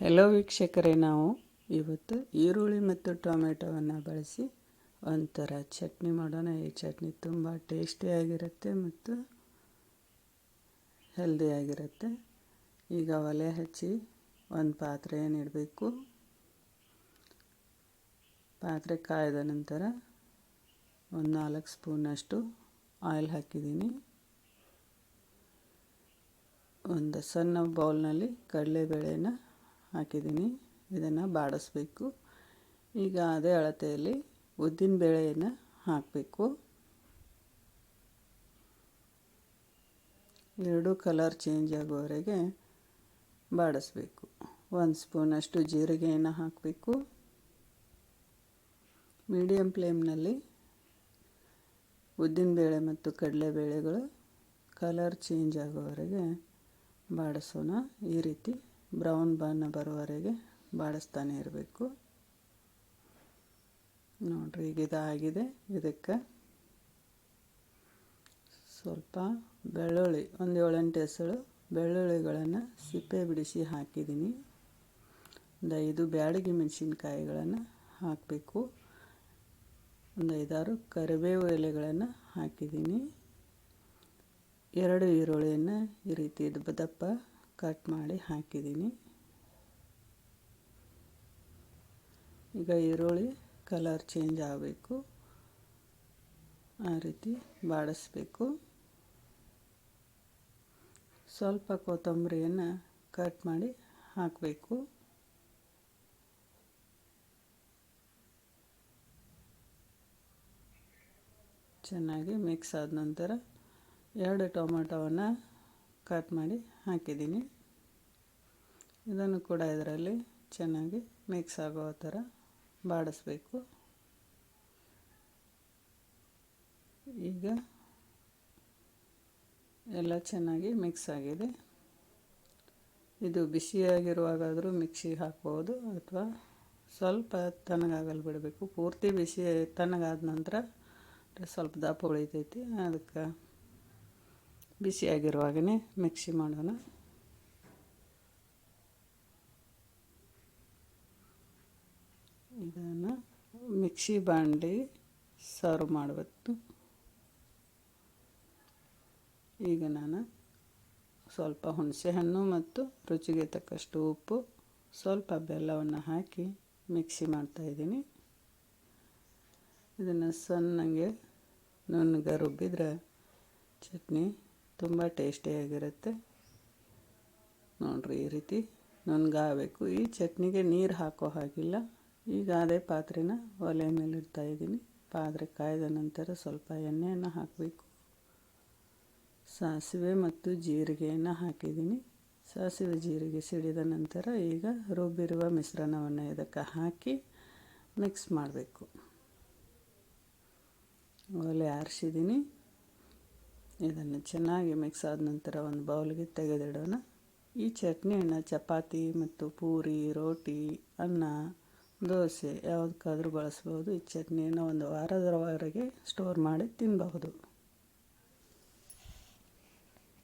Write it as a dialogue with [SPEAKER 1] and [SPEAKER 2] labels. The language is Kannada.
[SPEAKER 1] ಹೆಲೋ ವೀಕ್ಷಕರೇ, ನಾವು ಇವತ್ತು ಈರುಳ್ಳಿ ಮತ್ತು ಟೊಮೆಟೊವನ್ನು ಬಳಸಿ ಒಂಥರ ಚಟ್ನಿ ಮಾಡೋಣ. ಈ ಚಟ್ನಿ ತುಂಬ ಟೇಸ್ಟಿಯಾಗಿರುತ್ತೆ ಮತ್ತು ಹೆಲ್ದಿಯಾಗಿರುತ್ತೆ ಈಗ ಒಲೆ ಹಚ್ಚಿ ಒಂದು ಪಾತ್ರೆ ಇಡಬೇಕು ಪಾತ್ರೆ ಕಾಯ್ದ ನಂತರ ಒಂದು ನಾಲ್ಕು ಸ್ಪೂನಷ್ಟು ಆಯಿಲ್ ಹಾಕಿದ್ದೀನಿ. ಒಂದು ಸಣ್ಣ ಬೌಲ್ನಲ್ಲಿ ಕಡಲೆಬೇಳೆನ ಹಾಕಿದ್ದೀನಿ. ಇದನ್ನು ಬಾಡಿಸ್ಬೇಕು. ಈಗ ಅದೇ ಅಳತೆಯಲ್ಲಿ ಉದ್ದಿನ ಬೇಳೆಯನ್ನು ಹಾಕಬೇಕು. ಎರಡು ಕಲರ್ ಚೇಂಜ್ ಆಗುವವರೆಗೆ ಬಾಡಿಸ್ಬೇಕು. ಒಂದು ಸ್ಪೂನಷ್ಟು ಜೀರಿಗೆಯನ್ನು ಹಾಕಬೇಕು. ಮೀಡಿಯಮ್ ಫ್ಲೇಮ್ನಲ್ಲಿ ಉದ್ದಿನಬೇಳೆ ಮತ್ತು ಕಡಲೆಬೇಳೆಗಳು ಕಲರ್ ಚೇಂಜ್ ಆಗೋವರೆಗೆ ಬಾಡಿಸೋಣ. ಈ ರೀತಿ ಬ್ರೌನ್ ಬಣ್ಣ ಬರುವವರೆಗೆ ಬಾಡಿಸ್ತಾನೆ ಇರಬೇಕು. ನೋಡಿರಿ, ಈಗ ಇದಾಗಿದೆ. ಇದಕ್ಕೆ ಸ್ವಲ್ಪ ಬೆಳ್ಳುಳ್ಳಿ, ಒಂದು ಏಳೆಂಟು ಹೆಸರು ಬೆಳ್ಳುಳ್ಳಿಗಳನ್ನು ಸಿಪ್ಪೆ ಬಿಡಿಸಿ ಹಾಕಿದ್ದೀನಿ. ಒಂದು ಐದು ಬ್ಯಾಡಗಿ ಮೆಣಸಿನ್ಕಾಯಿಗಳನ್ನು ಹಾಕಬೇಕು. ಒಂದು ಐದಾರು ಕರಿಬೇವು ಎಲೆಗಳನ್ನು ಹಾಕಿದ್ದೀನಿ. ಎರಡು ಈರುಳ್ಳಿಯನ್ನು ಈ ರೀತಿ ದಪ್ಪ ಕಟ್ ಮಾಡಿ ಹಾಕಿದ್ದೀನಿ. ಈಗ ಈರುಳ್ಳಿ ಕಲರ್ ಚೇಂಜ್ ಆಗಬೇಕು. ಆ ರೀತಿ ಬಾಡಿಸ್ಬೇಕು. ಸ್ವಲ್ಪ ಕೊತ್ತಂಬರಿಯನ್ನು ಕಟ್ ಮಾಡಿ ಹಾಕಬೇಕು. ಚೆನ್ನಾಗಿ ಮಿಕ್ಸ್ ಆದ ನಂತರ ಎರಡು ಟೊಮೆಟೊವನ್ನು ಕಟ್ ಮಾಡಿ ಹಾಕಿದ್ದೀನಿ. ಇದನ್ನು ಕೂಡ ಇದರಲ್ಲಿ ಚೆನ್ನಾಗಿ ಮಿಕ್ಸ್ ಆಗೋ ಥರ ಬಾಡಿಸ್ಬೇಕು. ಈಗ ಎಲ್ಲ ಚೆನ್ನಾಗಿ ಮಿಕ್ಸ್ ಆಗಿದೆ. ಇದು ಬಿಸಿಯಾಗಿರುವಾಗಾದರೂ ಮಿಕ್ಸಿಗೆ ಹಾಕ್ಬೋದು ಅಥವಾ ಸ್ವಲ್ಪ ತಣ್ಣಗಾಗಲು ಬಿಡಬೇಕು. ಪೂರ್ತಿ ಬಿಸಿ ತಣ್ಣಗಾದ ನಂತರ ಸ್ವಲ್ಪ ದಪ್ಪ ಉಳಿತೈತಿ. ಅದಕ್ಕೆ ಬಿಸಿಯಾಗಿರುವಾಗನೇ ಮಿಕ್ಸಿ ಮಾಡೋಣ. ಇದನ್ನು ಮಿಕ್ಸಿ ಬಾಂಡಿ ಸರ್ವ್ ಮಾಡಬೇಕು ಈಗ ನಾನು ಸ್ವಲ್ಪ ಹುಣಸೆಹಣ್ಣು ಮತ್ತು ರುಚಿಗೆ ತಕ್ಕಷ್ಟು ಉಪ್ಪು, ಸ್ವಲ್ಪ ಬೆಲ್ಲವನ್ನು ಹಾಕಿ ಮಿಕ್ಸಿ ಮಾಡ್ತಾಯಿದ್ದೀನಿ ಇದನ್ನು ಸಣ್ಣಗೆ ನುಣ್ಣಗೆ ರುಬ್ಬಿದ್ರೆ ಚಟ್ನಿ ತುಂಬ ಟೇಸ್ಟಿಯಾಗಿರುತ್ತೆ ನೋಡಿರಿ ಈ ರೀತಿ ನುಣ್ಣಗಾಗಬೇಕು ಈ ಚಟ್ನಿಗೆ ನೀರು ಹಾಕೋ ಹಾಗಿಲ್ಲ. ಈಗ ಅದೇ ಪಾತ್ರೆನ ಒಲೆ ಮೇಲೆ ಇಡ್ತಾಯಿದ್ದೀನಿ ಪಾತ್ರೆ ಕಾಯ್ದ ನಂತರ ಸ್ವಲ್ಪ ಎಣ್ಣೆಯನ್ನು ಹಾಕಬೇಕು. ಸಾಸಿವೆ ಮತ್ತು ಜೀರಿಗೆಯನ್ನು ಹಾಕಿದ್ದೀನಿ. ಸಾಸಿವೆ ಜೀರಿಗೆ ಸಿಡಿದ ನಂತರ ಈಗ ರುಬ್ಬಿರುವ ಮಿಶ್ರಣವನ್ನು ಇದಕ್ಕೆ ಹಾಕಿ ಮಿಕ್ಸ್ ಮಾಡಬೇಕು. ಒಲೆ ಆರಿಸಿದ್ದೀನಿ. ಇದನ್ನು ಚೆನ್ನಾಗಿ ಮಿಕ್ಸ್ ಆದ ನಂತರ ಒಂದು ಬೌಲ್ಗೆ ತೆಗೆದಿಡೋಣ. ಈ ಚಟ್ನಿಯನ್ನು ಚಪಾತಿ ಮತ್ತು ಪೂರಿ, ರೋಟಿ, ಅನ್ನ, ದೋಸೆ ಯಾವುದಕ್ಕಾದರೂ ಬಳಸ್ಬೋದು. ಈ ಚಟ್ನಿಯನ್ನು ಒಂದು ವಾರದವರೆಗೆ ಸ್ಟೋರ್ ಮಾಡಿ ತಿನ್ನಬಹುದು